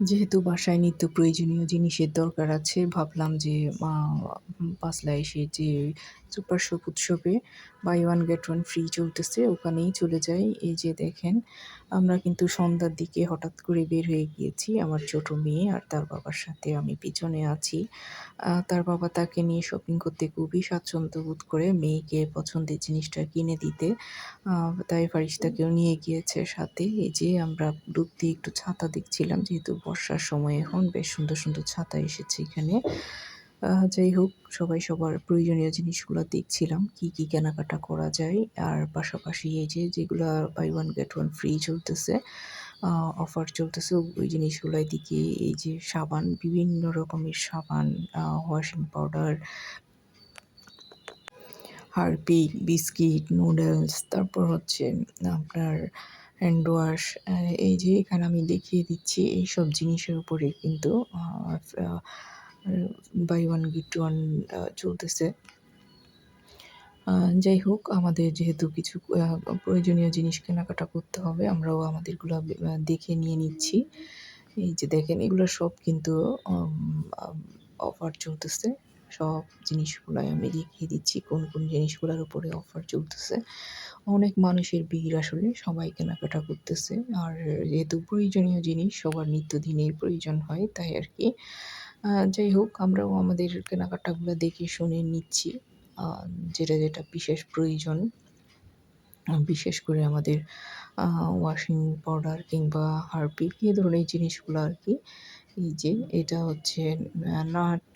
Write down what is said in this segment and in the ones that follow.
যেহেতু বাসায় নিত্য প্রয়োজনীয় জিনিসের দরকার আছে, ভাবলাম যে, আ পাঁচলা এসে যে সুপার শপ উৎসবে buy one get one free চলতেছে, ওখানেই চলে যাই। এই যে দেখেন, আমরা কিন্তু সন্ধ্যার দিকে হঠাৎ করে বের হয়ে গিয়েছি আমার ছোট মেয়ে আর তার বাবার সাথে আমি পিছনে আছি। তার বাবা তাকে নিয়ে শপিং করতে খুবই স্বাচ্ছন্দ্য বোধ করে মেয়েকে পছন্দের জিনিসটা কিনে দিতে। তাই ফারিস্তাকেও নিয়ে গিয়েছে সাথে। এই যে আমরা ঢুকতে একটু ছাতা দেখছিলাম, যেহেতু বর্ষার সময় এখন বেশ সুন্দর, সুন্দর ছাতা এসেছে এখানে। যাই হোক সবাই সবার প্রয়োজনীয় জিনিসগুলো দেখছিলাম কি, কি কেনাকাটা করা যায়। আর পাশাপাশি এই যে যেগুলা buy one get one free চলতেছে, অফার চলতেছে ওই জিনিসগুলাই দিকে এই যে সাবান, বিভিন্ন রকমের সাবান, washing powder Harpic, biscuit, noodles তারপর হচ্ছে আপনার হ্যান্ড ওয়াশ এই যে এখানে আমি দেখিয়ে দিচ্ছি এই সব জিনিসের উপরে কিন্তু বাই ওয়ান গেট ওয়ান চলতেছে। যাই হোক আমাদের যেহেতু কিছু প্রয়োজনীয় জিনিস কেনাকাটা করতে হবে আমরাও আমাদেরগুলো দেখে নিয়ে নিচ্ছি। এই যে দেখেন এগুলো সব কিন্তু অফার চলতেছে। সব জিনিসগুলাই আমি দেখিয়ে দিচ্ছি কোন, কোন জিনিসগুলোর উপরে অফার চলতেছে। অনেক মানুষের ভিড় আসলে সবাই কেনাকাটা করতেছে। আর যেহেতু প্রয়োজনীয় জিনিস সবার নিত্যদিনের প্রয়োজন হয় তাই আর কি যাই হোক আমরাও আমাদের কেনাকাটাগুলো দেখে শুনে নিচ্ছি। যেটা, যেটা বিশেষ প্রয়োজন। বিশেষ করে আমাদের ওয়াশিং পাউডার কিংবা হারপিক এ ধরনের জিনিসগুলো আর কি এই যে এটা হচ্ছে নাট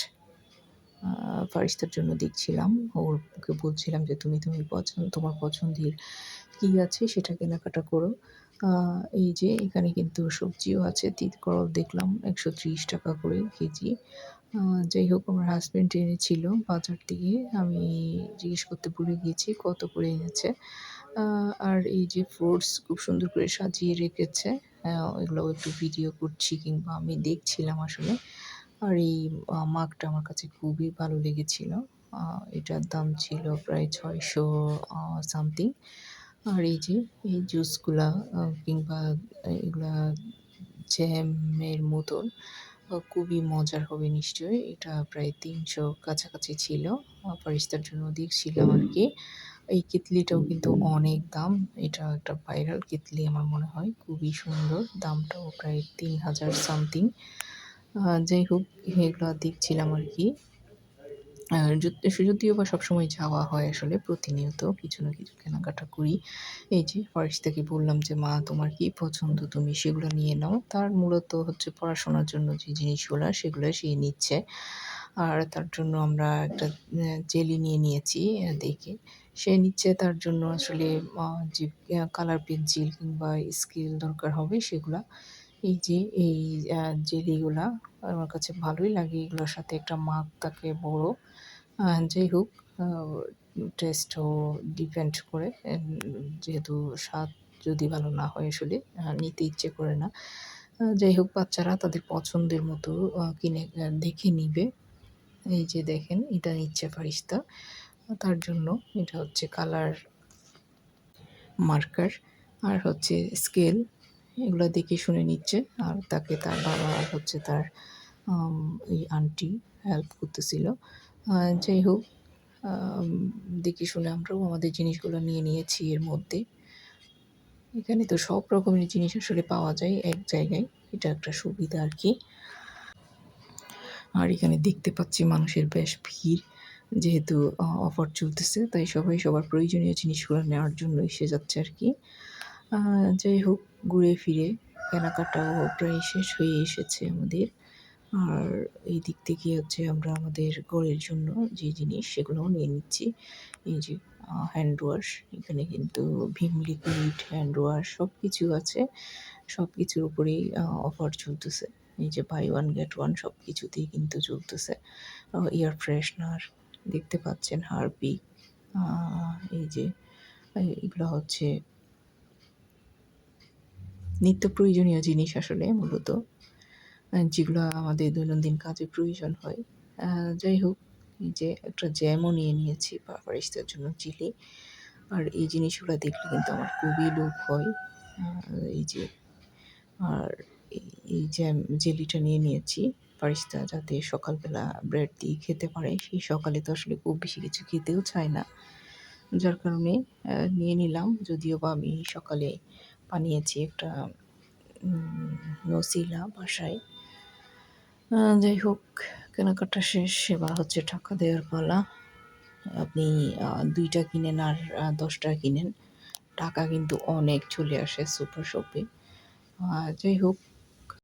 ফারিস্তার জন্য দেখছিলাম। ওর ওকে বলছিলাম যে তুমি, তুমি পছন্দ তোমার পছন্দের কি আছে সেটা কেনাকাটা করো। এই যে এখানে কিন্তু সবজিও আছে। তিত করল দেখলাম ৳১৩০ করে কেজি। যাই হোক আমার হাসব্যান্ড এনেছিল বাজার থেকে। আমি জিজ্ঞেস করতে ভুলে গিয়েছি কত করে এনেছে। আর এই যে ফ্রুটস খুব সুন্দর করে সাজিয়ে রেখেছে। আ এগুলোও একটু ভিডিও করছি কিংবা আমি দেখছিলাম আসলে। আর এই মাগটা আমার কাছে খুবই ভালো লেগেছিল। এটার দাম ছিল প্রায় ছয়শো সামথিং। আর এই যে, এই জুসগুলা কিংবা এগুলা জ্যামের মতন খুবই মজার হবে নিশ্চয়ই। এটা প্রায় ৩০০ কাছাকাছি ছিল। আ ফারিস্তার জন্য দেখছিলাম আরকি। এই কেতলিটাও কিন্তু অনেক দাম। এটা একটা ভাইরাল কেতলি আমার মনে হয়। খুবই সুন্দর। দামটাও প্রায় ৩০০০ সামথিং। যাই হোক এগুলো দেখছিলাম আর কি যদ যদিও বা সবসময় যাওয়া হয় আসলে প্রতিনিয়ত কিছু না কিছু কেনাকাটা করি। এই যে ফারিস্তাকে বললাম যে, "মা তোমার কি পছন্দ তুমি সেগুলো নিয়ে নাও।" তার মূলত হচ্ছে পড়াশোনার জন্য যে জিনিসগুলো সেগুলো সে নিচ্ছে। আর তার জন্য আমরা একটা জেলি নিয়ে নিয়েছি দেখে। সে নিচ্ছে তার জন্য আসলে যে কালার পেন্সিল কিংবা স্কেল দরকার হবে সেগুলা। এই যে, এই জেলিগুলা আমার কাছে ভালোই লাগে এগুলোর সাথে একটা মাগ থাকে বড়। যাই হোক টেস্টও ডিপেন্ড করে। যেহেতু স্বাদ যদি ভালো না হয় আসলে নিতে ইচ্ছে করে না। যাই হোক, বাচ্চারা তাদের পছন্দের মতো কিনে দেখে নিবে। এই যে দেখেন, এটা নিচ্ছে ফারিস্তা। তার জন্য এটা হচ্ছে কালার মার্কার আর হচ্ছে স্কেল এগুলা দেখে শুনে নিচ্ছে। আর তাকে তার বাবা হচ্ছে তার এই আন্টি হেল্প করতেছিল। যাই হোক দেখে শুনে আমরাও আমাদের জিনিসগুলো নিয়ে নিয়েছি এর মধ্যে। এখানে তো সব রকমের জিনিস আসলে পাওয়া যায় এক জায়গায়। এটা একটা সুবিধা আর কি আর এখানে দেখতে পাচ্ছি মানুষের বেশ ভিড়। যেহেতু অফার চলতেছে তাই সবাই সবার প্রয়োজনীয় জিনিসগুলো নেওয়ার জন্য এসে যাচ্ছে আরকি। আ যাই হোক ঘুরে ফিরে কেনাকাটাও প্রায় শেষ হয়ে এসেছে আমাদের। আর এই দিক থেকে হচ্ছে আমরা আমাদের ঘরের জন্য যে জিনিস সেগুলোও নিয়ে নিচ্ছি। এই যে হ্যান্ড ওয়াশ এখানে কিন্তু ভিম লিকুইড, হ্যান্ড ওয়াশ সবকিছু আছে। সবকিছুর উপরেই আ অফার চলতেছে। এই যে বাই ওয়ান গেট ওয়ান সব কিছুতেই কিন্তু চলতেছে। এয়ার ফ্রেশনার দেখতে পাচ্ছেন, হারপিক এই যে এগুলো হচ্ছে নিত্য প্রয়োজনীয় জিনিস আসলে মূলত। যেগুলো আমাদের দৈনন্দিন কাজে প্রয়োজন হয়। যাই হোক, এই যে একটা জ্যামও নিয়ে নিয়েছি ফা ফারিস্তার জন্য চিলি। আর এই জিনিসগুলো দেখলে কিন্তু আমার খুবই লোভ হয়। এই যে, আর এই- জ্যাম, জেলিটা নিয়ে নিয়েছি ফারিস্তা যাতে সকালবেলা ব্রেড দিয়ে খেতে পারে, সেই সকালে তো আসলে খুব বেশি কিছু খেতেও চায় না যার কারণে নিয়ে নিলাম যদিও বা আমি সকালে বানিয়েছি একটা নসিলা বাসায়। যাই হোক, কেনাকাটা শেষ, সেবা হচ্ছে টাকা দেওয়ার পালা। আপনি দুইটা কিনেন আর দশটা কিনেন। টাকা কিন্তু অনেক চলে আসে সুপার শপে যাই হোক